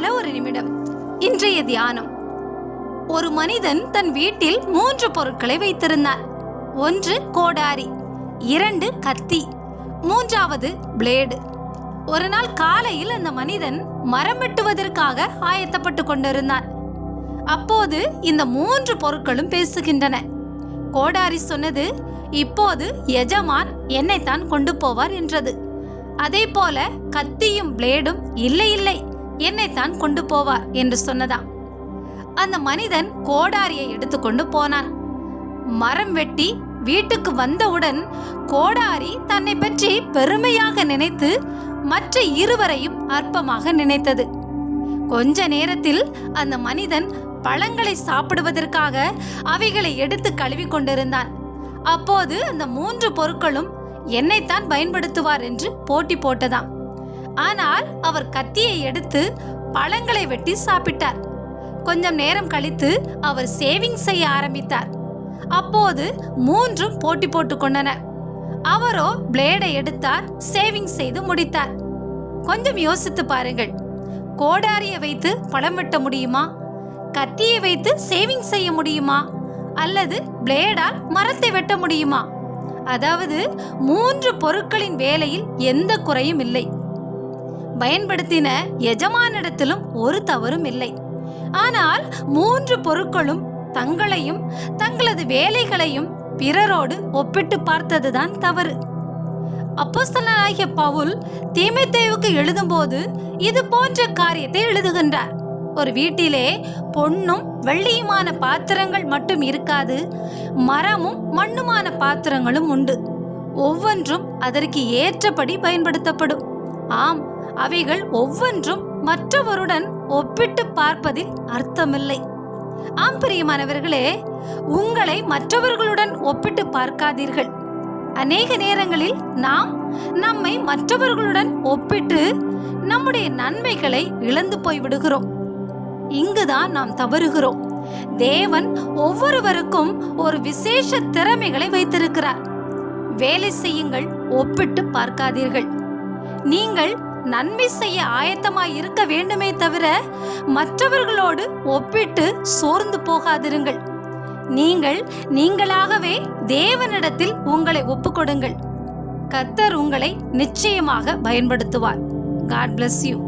Hello ஒரு நிமிடம். இன்றைய தியானம். ஒரு மனிதன் தன் வீட்டில் மூன்று பொருட்களை வைத்திருந்தான். ஒன்று கோடாரி இரண்டு கத்தி மூன்றாவது பிளேடு ஒரு நாள் காலையில் அந்த மனிதன் மரம் வெட்டுவதற்காக ஆயத்தப்பட்டு கொண்டிருந்தான். அப்போது இந்த மூன்று பொருட்களும் பேசுகின்றன. கோடாரி சொன்னது இப்போது எஜமான் என்னைத்தான் கொண்டு போவார் என்றது. அதே போல கத்தியும் பிளேடும் இல்லை இல்லை. என்னைத்தான் கொண்டு போவார் என்று சொன்னதாம். அந்த மனிதன் கோடாரியை எடுத்துக்கொண்டு போனான். மரம் வெட்டி வீட்டுக்கு வந்தவுடன் கோடாரி தன்னை பற்றி பெருமையாக நினைத்து மற்ற இருவரையும் அற்பமாக நினைத்தது. கொஞ்ச நேரத்தில் அந்த மனிதன் பழங்களை சாப்பிடுவதற்காக அவைகளை எடுத்து கழுவி கொண்டிருந்தான். அப்போது அந்த மூன்று பொருட்களும் என்னைத்தான் பயன்படுத்துவார் என்று போட்டி போட்டதாம். ஆனால் அவர் கத்தியை எடுத்து பழங்களை வெட்டி சாப்பிட்டார். கொஞ்சம் நேரம் கழித்து அவர் சேவிங் செய்ய ஆரம்பித்தார். அப்போது மூன்றும் போட்டி போட்டு கொண்டன. அவரோ பிளேடை எடுத்தார் சேவிங் செய்து முடித்தார். கொஞ்சம் யோசித்து பாருங்கள். கோடாரியை வைத்து பழம் வெட்ட முடியுமா? கத்தியை வைத்து சேவிங் செய்ய முடியுமா? அல்லது பிளேடால் மரத்தை வெட்ட முடியுமா? அதாவது மூன்று பொருட்களின் வேலையில் எந்த குறையும் இல்லை. பயன்படுத்தின எஜமானிடத்திலும் ஒரு தவறும் இல்லை. ஆனால் மூன்று பொருட்களும் தங்களையும் தங்களது வேலைகளையும் பிறரோடு ஒப்பிட்டு பார்த்ததுதான் தவறு. அப்போஸ்தலனாகிய பவுல் தீமைத்தேவுக்கு எழுதும்போது இது போன்ற காரியத்தை எழுதுகின்றார். ஒரு வீட்டிலே பொன்னும் வெள்ளியுமான பாத்திரங்கள் மட்டும் இருக்காது மரமும் மண்ணுமான பாத்திரங்களும் உண்டு. ஒவ்வொன்றும் அதற்கு ஏற்றபடி பயன்படுத்தப்படும். ஆம் அவைகள் ஒவ்வொன்றும் மற்றவருடன் ஒப்பிட்டு பார்ப்பதில் அர்த்தமில்லை. ஆம் பிரியமானவர்களே உங்களை மற்றவர்களுடன் ஒப்பிட்டு பார்க்காதீர்கள். அநேக நேரங்களில் நாம் நம்மை மற்றவர்களுடன் ஒப்பிட்டு நம்முடைய நன்மைகளை இழந்து போய் விடுகிறோம் இங்குதான் நாம் தவறுகிறோம். தேவன் ஒவ்வொருவருக்கும் ஒரு விசேஷ திறமைகளை வைத்திருக்கிறார். வேலை செய்யுங்கள் ஒப்பிட்டு பார்க்காதீர்கள். நீங்கள் நன்மை செய்ய ஆயத்தமாய் இருக்க வேண்டுமே தவிர மற்றவர்களோடு ஒப்பிட்டு சோர்ந்து போகாதிருங்கள். நீங்கள் நீங்களாகவே தேவனிடத்தில் உங்களை ஒப்புக்கொடுங்கள். கத்தர் உங்களை நிச்சயமாக பயன்படுத்துவார். God bless you